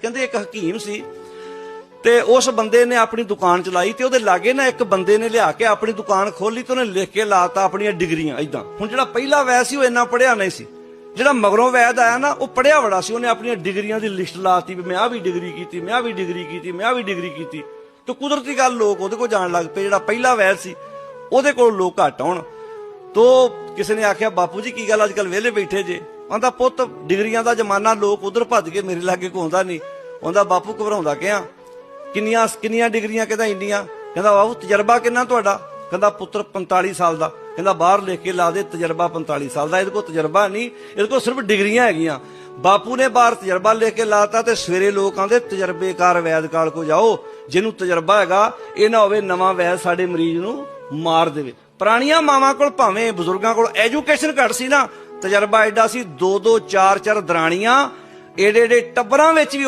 ਕਹਿੰਦੇ ਇੱਕ ਹਕੀਮ ਸੀ ਤੇ ਉਸ ਬੰਦੇ ਨੇ ਆਪਣੀ ਦੁਕਾਨ ਚਲਾਈ ਤੇ ਉਹਦੇ ਲਾਗੇ ਨਾ ਇੱਕ ਬੰਦੇ ਨੇ ਲਿਆ ਕੇ ਆਪਣੀ ਦੁਕਾਨ ਖੋਲੀ ਤੇ ਉਹਨੇ ਲਿਖ ਕੇ ਲਾਤਾ ਆਪਣੀਆਂ ਡਿਗਰੀਆਂ ਇਦਾਂ ਹੁਣ ਜਿਹੜਾ ਪਹਿਲਾ ਵੈਦ ਸੀ ਉਹ ਇੰਨਾ ਪੜਿਆ ਨਹੀਂ ਸੀ। ਜਿਹੜਾ ਮਗਰੋਂ ਵੈਦ ਆਇਆ ਨਾ, ਉਹ ਪੜਿਆ ਬੜਾ ਸੀ। ਉਹਨੇ ਆਪਣੀਆਂ ਡਿਗਰੀਆਂ ਦੀ ਲਿਸਟ ਲਾਤੀ ਵੀ ਮੈਂ ਆ ਵੀ ਡਿਗਰੀ ਕੀਤੀ, ਮੈਂ ਆ ਵੀ ਡਿਗਰੀ ਕੀਤੀ, ਮੈਂ ਆ ਵੀ ਡਿਗਰੀ ਕੀਤੀ। ਤੇ ਕੁਦਰਤੀ ਗੱਲ ਲੋਕ ਉਹਦੇ ਕੋਲ ਜਾਣ ਲੱਗ ਪਏ। ਜਿਹੜਾ ਪਹਿਲਾ ਵੈਦ ਸੀ, ਉਹਦੇ ਕੋਲ ਲੋਕ ਘੱਟ ਆਉਣ। ਤੋ ਕਿਸੇ ਨੇ ਆਖਿਆ, ਬਾਪੂ ਜੀ, ਕੀ ਗੱਲ ਅੱਜ ਕੱਲ ਵਿਹਲੇ ਬੈਠੇ ਜੇ? ਆਂਦਾ, ਪੁੱਤ, ਡਿਗਰੀਆਂ ਦਾ ਜ਼ਮਾਨਾ, ਲੋਕ ਉਧਰ ਭੱਜ ਕੇ ਮੇਰੇ ਲਾਗੇ ਘੁੰਮਦਾ ਨਹੀਂ ਆਂਦਾ, ਬਾਪੂ ਘਬਰਾਉਂਦਾ ਕਿਆ? ਕਿੰਨੀਆਂ ਕਿੰਨੀਆਂ ਡਿਗਰੀਆਂ ਕਹਿੰਦਾ ਇੰਡੀਆਂ? ਕਹਿੰਦਾ ਬਾਬੂ ਤਜਰਬਾ ਕਿੰਨਾ ਤੁਹਾਡਾ? ਕਹਿੰਦਾ, ਪੁੱਤਰ 45 ਸਾਲ ਦਾ। ਕਹਿੰਦਾ, ਬਾਹਰ ਲਿਖ ਕੇ ਲਾ ਦੇ ਤਜਰਬਾ 45 ਸਾਲ ਦਾ। ਇਹਦੇ ਕੋਲ ਤਜਰਬਾ ਨਹੀਂ ਇਹਦੇ ਕੋਲ ਸਿਰਫ ਡਿਗਰੀਆਂ ਹੈਗੀਆਂ। ਬਾਪੂ ਨੇ ਬਾਹਰ ਤਜਰਬਾ ਲਿਖ ਕੇ ਲਾਤਾ ਤੇ ਸਵੇਰੇ ਲੋਕ ਆਂਦੇ, ਤਜਰਬੇਕਾਰ ਵੈਦਕਾਲ ਕੋ ਜਾਓ, ਜਿਹਨੂੰ ਤਜਰਬਾ ਹੈਗਾ, ਇਹ ਨਾ ਹੋਵੇ ਨਵਾਂ ਵੈਦ ਸਾਡੇ ਮਰੀਜ਼ ਨੂੰ ਮਾਰ ਦੇਵੇ। ਪੁਰਾਣੀਆਂ ਮਾਵਾਂ ਕੋਲ ਭਾਵੇਂ, ਬਜ਼ੁਰਗਾਂ ਕੋਲ ਐਜੂਕੇਸ਼ਨ ਘੱਟ ਸੀ ਨਾ ਤਜਰਬਾ ਐਡਾ ਸੀ ਦੋ ਦੋ ਚਾਰ ਚਾਰ ਦਰਾਣੀਆਂ ਏਡੇ ਏਡੇ ਟੱਬਰਾਂ ਵਿੱਚ ਵੀ